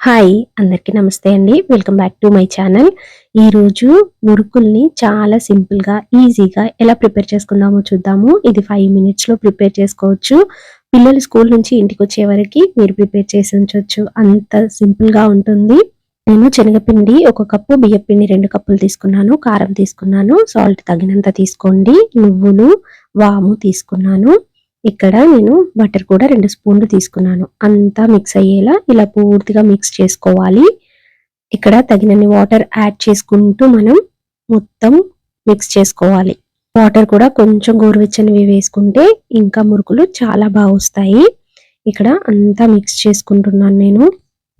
Hi అందరికీ నమస్తే అండి. Welcome back to my channel ఈరోజు మురుకుల్ని చాలా సింపుల్గా ఈజీగా ఎలా ప్రిపేర్ చేసుకుందామో చూద్దాము. ఇది ఫైవ్ మినిట్స్లో ప్రిపేర్ చేసుకోవచ్చు. పిల్లలు స్కూల్ నుంచి ఇంటికి వచ్చే వరకు మీరు ప్రిపేర్ చేసి ఉంచవచ్చు అంత సింపుల్గా ఉంటుంది. నేను శనగపిండి ఒక కప్పు బియ్యపిండి రెండు కప్పులు తీసుకున్నాను. కారం తీసుకున్నాను. సాల్ట్ తగినంత తీసుకోండి. నువ్వులు వాము తీసుకున్నాను. ఇక్కడ నేను బటర్ కూడా రెండు స్పూన్లు తీసుకున్నాను. అంతా మిక్స్ అయ్యేలా ఇలా పూర్తిగా మిక్స్ చేసుకోవాలి. ఇక్కడ తగినన్ని వాటర్ యాడ్ చేసుకుంటూ మనం మొత్తం మిక్స్ చేసుకోవాలి. వాటర్ కూడా కొంచెం గోరువెచ్చనివి వేసుకుంటే ఇంకా మురుకులు చాలా బాగా వస్తాయి. ఇక్కడ అంతా మిక్స్ చేసుకుంటున్నాను నేను.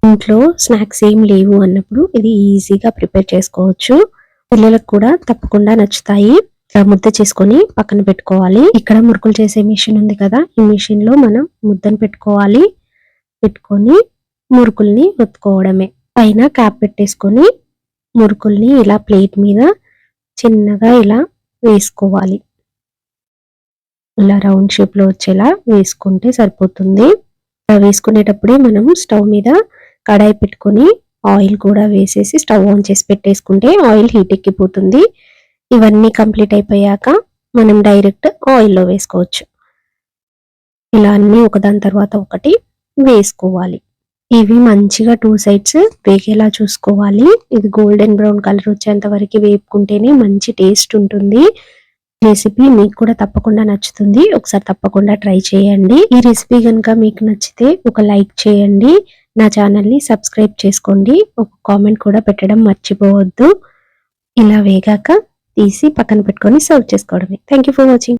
ఇంట్లో స్నాక్స్ ఏం లేవు అన్నప్పుడు ఇది ఈజీగా ప్రిపేర్ చేసుకోవచ్చు. పిల్లలకు కూడా తప్పకుండా నచ్చుతాయి. ముద్ద చేసుకొని పక్కన పెట్టుకోవాలి. ఇక్కడ మురుకులు చేసే మిషన్ ఉంది కదా ఈ మిషన్లో మనం ముద్దను పెట్టుకోవాలి. పెట్టుకొని మురుకుల్ని ఒత్తుకోవడమే పైన క్యాప్ పెట్టేసుకొని మురుకుల్ని ఇలా ప్లేట్ మీద చిన్నగా ఇలా వేసుకోవాలి. ఇలా రౌండ్ షేప్లో వచ్చేలా వేసుకుంటే సరిపోతుంది. వేసుకునేటప్పుడే మనం స్టవ్ మీద కడాయి పెట్టుకొని ఆయిల్ కూడా వేసేసి స్టవ్ ఆన్ చేసి పెట్టేసుకుంటే ఆయిల్ హీట్ ఎక్కిపోతుంది. ఇవన్నీ కంప్లీట్ అయిపోయాక మనం డైరెక్ట్ ఆయిల్లో వేసుకోవచ్చు. ఇలా అన్నీ ఒకదాని తర్వాత ఒకటి వేసుకోవాలి. ఇవి మంచిగా టూ సైడ్స్ వేగేలా చూసుకోవాలి. ఇది గోల్డెన్ బ్రౌన్ కలర్ వచ్చేంత వరకు వేపుకుంటేనే మంచి టేస్ట్ ఉంటుంది. రెసిపీ మీకు కూడా తప్పకుండా నచ్చుతుంది. ఒకసారి తప్పకుండా ట్రై చేయండి. ఈ రెసిపీ కనుక మీకు నచ్చితే ఒక లైక్ చేయండి. నా ఛానల్ని సబ్స్క్రైబ్ చేసుకోండి. ఒక కామెంట్ కూడా పెట్టడం మర్చిపోవద్దు. ఇలా వేగాక తీసి పక్కన పెట్టుకొని సర్వ్ చేసుకోవడమే. Thank for watching